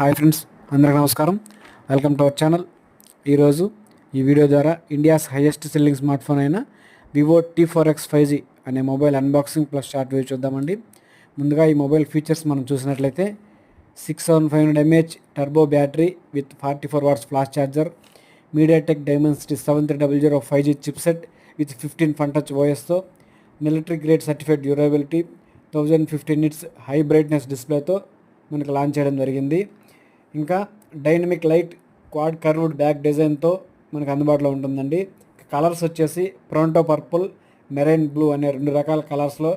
Hi friends అందరికీ నమస్కారం. Welcome to our channel. ఈరోజు ఈ వీడియో ద్వారా India's highest selling smart phone అయిన Vivo T four X five G అనే mobile unboxing plus short video చూద్దామండి. ముందుగా ఈ మొబైల్ ఫీచర్స్ మనం చూసినట్లయితే six seven five hundred MAH turbo battery with forty four watts flash charger MediaTek Dimensity seven three double zero five G chipset with fifteen Funtouch ఓఎస్తో military grade certified durability thousand fifteen nits high brightness డిస్ప్లేతో మనకు launch చేయడం జరిగింది. ఇంకా dynamic light quad curved back డిజైన్తో మనకు అందుబాటులో ఉంటుందండి. Colours వచ్చేసి ప్రొంటో purple marine blue అనే రెండు రకాల కలర్స్లో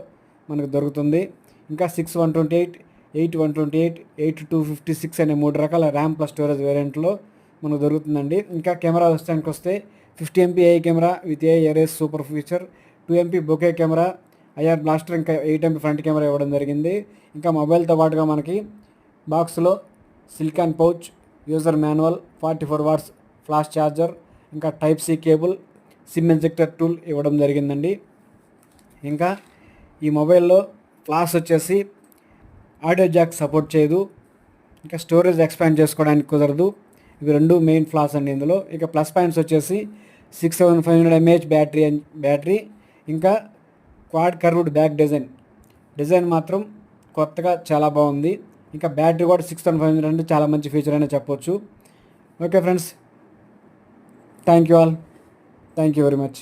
మనకు దొరుకుతుంది. ఇంకా six one twenty eight eight one twenty eight eight two fifty six అనే మూడు రకాల ర్యామ్ ప్లస్ స్టోరేజ్ వేరియంట్లో మనకు దొరుకుతుందండి. ఇంకా కెమెరా విషయానికి వస్తే fifty MP AI camera with AI erase super feature two MP bokeh camera IR blaster ఇంకా eight MP front camera ఇవ్వడం జరిగింది. ఇంకా మొబైల్తో పాటుగా మనకి బాక్స్లో silicone pouch user manual forty four watts flash charger ఇంకా type C cable SIM injector tool ఇవ్వడం జరిగిందండి. ఇంకా ఈ మొబైల్లో ఫ్లాష్ వచ్చేసి ఆడియో జాక్ సపోర్ట్ చేయదు ఇంకా స్టోరేజ్ ఎక్స్పాండ్ చేసుకోవడానికి కుదరదు. ఇవి రెండు మెయిన్ ఫ్లాస్ అండి ఇందులో. ఇక ప్లస్ పాయింట్స్ వచ్చేసి six seven five hundred MAH battery battery ఇంకా quad curved back design. Design మాత్రం కొత్తగా చాలా బాగుంది. ఇంకా బ్యాటరీ కూడా సిక్స్ థౌసండ్ ఫైవ్ హండ్రెడ్ అంటే చాలా మంచి ఫీచర్ అనే చెప్పొచ్చు. Okay friends thank you all thank you very much